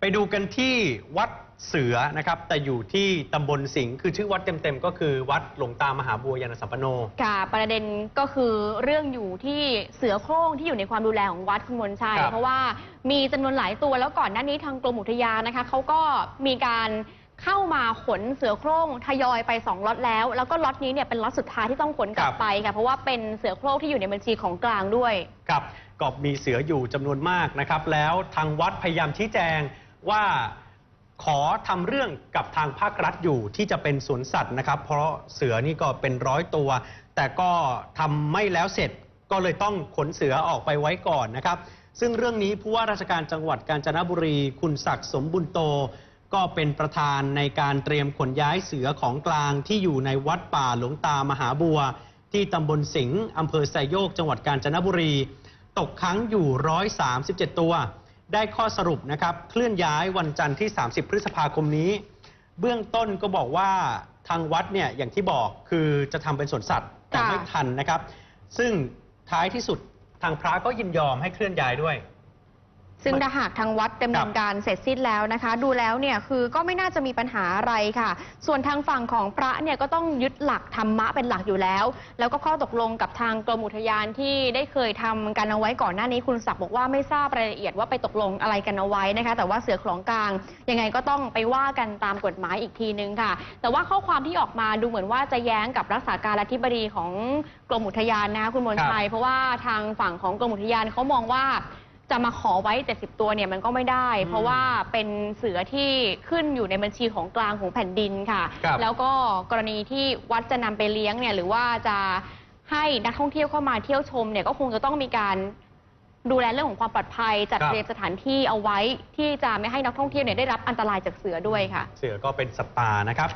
ไปดูกันที่วัดเสือนะครับ แต่อยู่ที่ตำบลสิงห์คือชื่อวัดเต็มๆก็คือวัดหลวงตามหาบัวยานสัมปันโนค่ะประเด็นก็คือเรื่องอยู่ที่เสือโคร่งที่อยู่ในความดูแลของวัดคุณมนชัยครับเพราะว่ามีจำนวนหลายตัวแล้วก่อนหน้านี้ทางกรมอุทยานนะคะเขาก็มีการเข้ามาขนเสือโคร่งทยอยไป2ล็อตแล้ว แล้วก็ล็อตนี้เนี่ยเป็นล็อตสุดท้ายที่ต้องขนกลับไปค่ะเพราะว่าเป็นเสือโคร่งที่อยู่ในบัญชีของกลางด้วยครับก็มีเสืออยู่จำนวนมากนะครับ แล้วทางวัดพยายามชี้แจง ว่าขอทำเรื่องกับทางภาครัฐอยู่ที่จะเป็นสวนสัตว์นะครับ เพราะเสือนี่ก็เป็นร้อยตัว แต่ก็ทำไม่แล้วเสร็จก็เลยต้องขนเสือออกไปไว้ก่อนนะครับ ซึ่งเรื่องนี้ผู้ว่าราชการจังหวัดกาญจนบุรี คุณศักดิ์สมบุญโต ก็เป็นประธานในการเตรียมขนย้ายเสือของกลางที่อยู่ในวัดป่าหลวงตามหาบัว ที่ตำบลสิงห์อำเภอไซโยก จังหวัดกาญจนบุรี ตกค้างอยู่ 137 ตัว ได้ข้อสรุปนะครับ เคลื่อนย้ายวันจันทร์ที่ 30 พฤษภาคมนี้ เบื้องต้นก็บอกว่าทางวัดเนี่ยอย่างที่บอกคือจะทำเป็นสวนสัตว์แต่ไม่ทันนะครับ ซึ่งท้ายที่สุดทางพระก็ยินยอมให้เคลื่อนย้ายด้วย ซึ่งถ้าหากทางวัดดำเนินการเสร็จสิ้นแล้วนะคะ ดูแล้วเนี่ยคือก็ไม่น่าจะมีปัญหาอะไรค่ะ ส่วนทางฝั่งของพระเนี่ยก็ต้องยึดหลักธรรมะเป็นหลักอยู่แล้ว แล้วก็ข้อตกลงกับทางกรมอุทยานที่ได้เคยทำกันเอาไว้ก่อนหน้านี้คุณศักดิ์บอกว่าไม่ทราบรายละเอียดว่าไปตกลงอะไรกันเอาไว้นะคะ แต่ว่าเสือของกลางยังไงก็ต้องไปว่ากันตามกฎหมายอีกทีนึงค่ะ แต่ว่าข้อความที่ออกมาดูเหมือนว่าจะแย้งกับรักษาการอธิบดีของกรมอุทยานนะคะคุณมนชัยเพราะว่าทางฝั่งของกรมอุทยานเขามองว่า จะมาขอไว้ 70 ตัวเนี่ยมันก็ไม่ได้อืมเพราะว่าเป็นเสือที่ขึ้นอยู่ในบัญชีของกลางของแผ่นดินค่ะ ครับแล้วก็กรณีที่วัดจะนำไปเลี้ยงเนี่ยหรือว่าจะให้นักท่องเที่ยวเข้ามาเที่ยวชมเนี่ยก็คงจะต้องมีการดูแลเรื่องของความปลอดภัย จัดครับ เตรียมสถานที่เอาไว้ที่จะไม่ให้นักท่องเที่ยวเนี่ยได้รับอันตรายจากเสือด้วยค่ะ เสือก็เป็นสัตว์ป่านะครับ